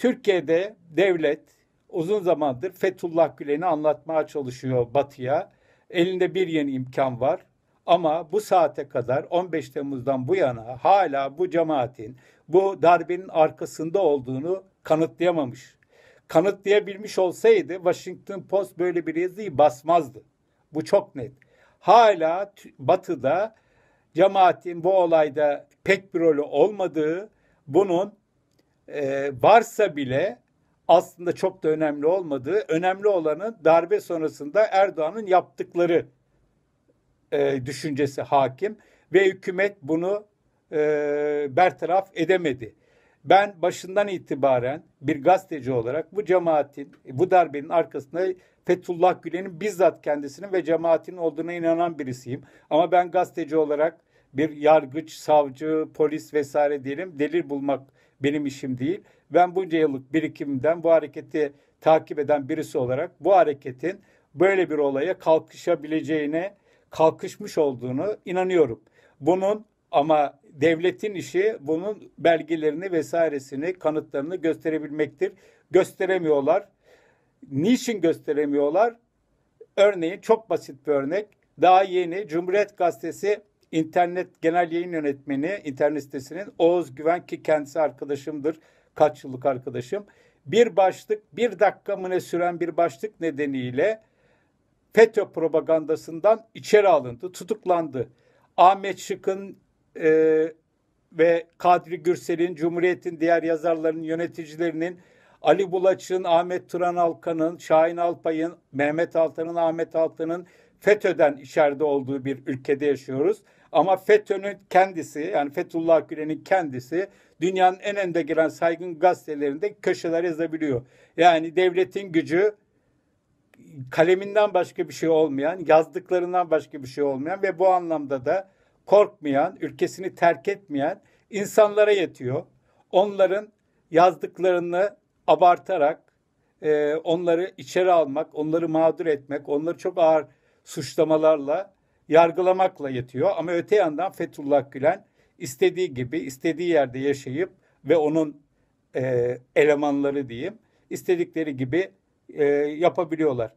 Türkiye'de devlet uzun zamandır Fethullah Gülen'i anlatmaya çalışıyor Batı'ya. Elinde bir yeni imkan var. Ama bu saate kadar 15 Temmuz'dan bu yana hala bu cemaatin bu darbenin arkasında olduğunu kanıtlayamamış. Kanıtlayabilmiş olsaydı Washington Post böyle bir yazıyı basmazdı. Bu çok net. Hala Batı'da cemaatin bu olayda pek bir rolü olmadığı, bunun e, varsa bile aslında çok da önemli olmadığı, önemli olanın darbe sonrasında Erdoğan'ın yaptıkları e, düşüncesi hakim ve hükümet bunu e, bertaraf edemedi. Ben başından itibaren bir gazeteci olarak bu cemaatin, bu darbenin arkasında Fethullah Gülen'in bizzat kendisinin ve cemaatinin olduğuna inanan birisiyim. Ama ben gazeteci olarak bir yargıç, savcı, polis vesaire diyelim delil bulmak benim işim değil. Ben bunca yıllık birikimden bu hareketi takip eden birisi olarak bu hareketin böyle bir olaya kalkışabileceğine kalkışmış olduğunu inanıyorum. Bunun ama devletin işi bunun belgelerini vesairesini, kanıtlarını gösterebilmektir. Gösteremiyorlar. Niçin gösteremiyorlar? Örneğin çok basit bir örnek. Daha yeni Cumhuriyet Gazetesi internet genel yayın yönetmeni internet sitesinin Oğuz Güven ki kendisi arkadaşımdır. Kaç yıllık arkadaşım. Bir başlık bir dakika mı ne süren bir başlık nedeniyle FETÖ propagandasından içeri alındı, tutuklandı. Ahmet Şık'ın e, ve Kadri Gürsel'in, Cumhuriyet'in diğer yazarların, yöneticilerinin, Ali Bulaç'ın, Ahmet Turan Alkan'ın, Şahin Alpay'ın, Mehmet Altan'ın, Ahmet Altan'ın FETÖ'den içeride olduğu bir ülkede yaşıyoruz. Ama FETÖ'nün kendisi yani Fethullah Gülen'in kendisi dünyanın en önde giren saygın gazetelerinde köşeler yazabiliyor. Yani devletin gücü kaleminden başka bir şey olmayan, yazdıklarından başka bir şey olmayan ve bu anlamda da korkmayan, ülkesini terk etmeyen insanlara yetiyor. Onların yazdıklarını abartarak e, onları içeri almak, onları mağdur etmek, onları çok ağır suçlamalarla yargılamakla yetiyor. Ama öte yandan Fethullah Gülen istediği gibi, istediği yerde yaşayıp ve onun e, elemanları diyeyim, istedikleri gibi e, yapabiliyorlar.